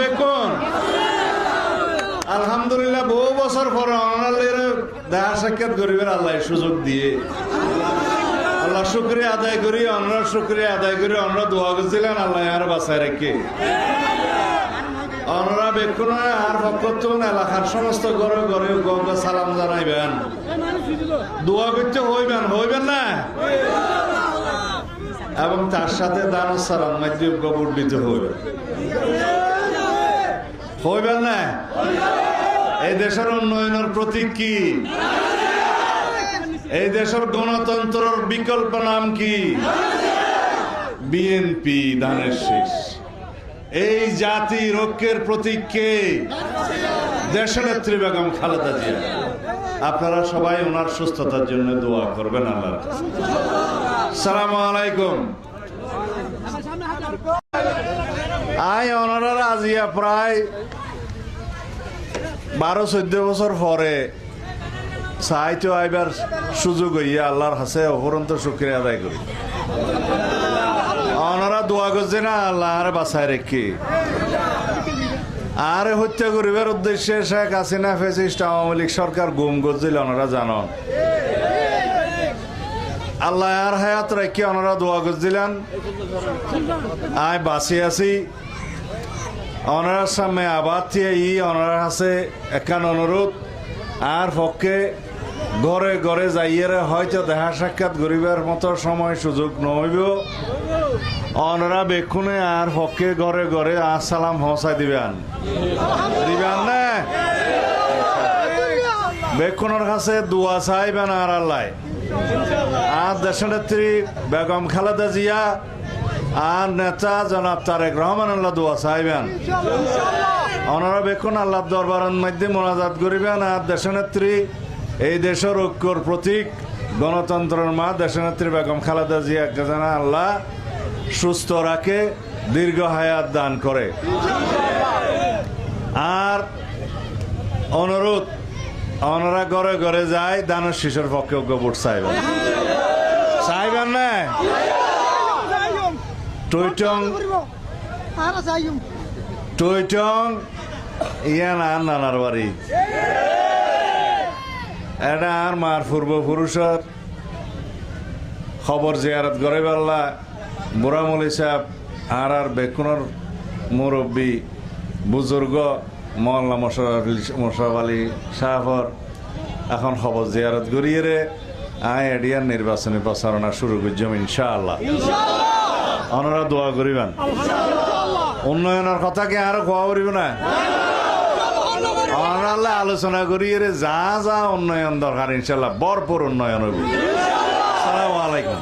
বেকুন? আলহামদুলিল্লাহ, বহু বছর পর দেখা সাক্ষাৎ গরিবের আল্লাহ সুযোগ দিয়ে। আল্লাহ শুক্রিয়া আদায় করি আমরা শুক্রিয়া আদায় করি আমরা দোয়া করছিলেন, আল্লাহ আর বাসায় রেখে। আমরা সমস্ত সালাম জানাইবেন। দোয়া করতে হইবেন হইবেন না? এবং তার সাথে দান সালাম মাধ্যম হইবে। হইবেন না? এই দেশের উন্নয়নের প্রতীক কি? এই দেশের গণতন্ত্রের বিকল্প নাম কি? বিএনপি দানের শেষ। এই জাতি ঐক্যের প্রতীক কে? দেশনেত্রী বেগম খালেদা জিয়া। আপনারা সবাই ওনার সুস্থতার জন্য দোয়া করবেন আল্লাহর কাছে। সালাম আলাইকুম। আই ওনারা আজিয়া প্রায় বারো, চোদ্দ বছর পরে সাহিত্য আইবার সুযোগ হইয়া আল্লাহর হাসে অপরন্ত শুক্রিয়া আদায় করি। ওনারা দোয়া করছে না আল্লাহ আর বাসায় রেখে। আর হত্যা করিবার উদ্দেশ্যে শেখ হাসিনা ফেসিস্ট আওয়ামী লীগ সরকার গুম করছিল, ওনারা জানন আল্লাহ আর হায়াত রাখি ওনারা দোয়া করছিলেন। আয় বাসি আছি। ওনার সামনে আবার ই ওনার হাসে একান অনুরোধ। আর পক্ষে ঘরে ঘরে যাইয়েরে হয়তো দেখা সাক্ষাৎ গরিবের মতো সময় সুযোগ নহইব। অনরা বেক্ষণে আর হকে ঘরে ঘরে আসসালাম হসাই দিবেন। দিবেন না? বেক্ষণের কাছে দোয়া চাইবেন আর আল্লাহ। আর দেশনেত্রী বেগম খালেদা জিয়া আর নেতা জনাব তারেক রহমান আল্লাহ দোয়া চাইবেন। ওনারা বেক্ষণ আল্লাহ দরবারের মধ্যে মোনাজাত করিবেন আর দেশনেত্রী এই দেশের ঐক্যর প্রতীক গণতন্ত্রের মা দেশনেত্রী বেগম খালেদা জিয়াকে জানা আল্লাহ সুস্থ রাখে দীর্ঘ হায়াত দান করে। আর অনুরোধ ওনারা ঘরে ঘরে যায় দানের শিশুর পক্ষে ঐক্য ভোট চাইবেন চাইবেন না? টৈটং টৈটং ইয়ান আর নানার বাড়ি। এটা আর মার পূর্বপুরুষের খবর জিয়ারত করে পাল্লা বুড়ামলি সাহেব আর আর বেকুনের মুরব্বী বুজুর্গ মহল্লা মোশারফ আলী সাহর এখন খবর জিয়ারত করিয়ে রে আয় এডিয়ার নির্বাচনী প্রচারণা শুরু করছম ইনশাআল্লাহ। ওনারা দোয়া করিবেন। উন্নয়নের কথা কি আরও কোয়া করিব না? অনাল্লা আলোচনা করি রে যা যা উন্নয়ন দরকার ইনশাল্লাহ বরপুর উন্নয়ন হবে সালাম আলাইকুম।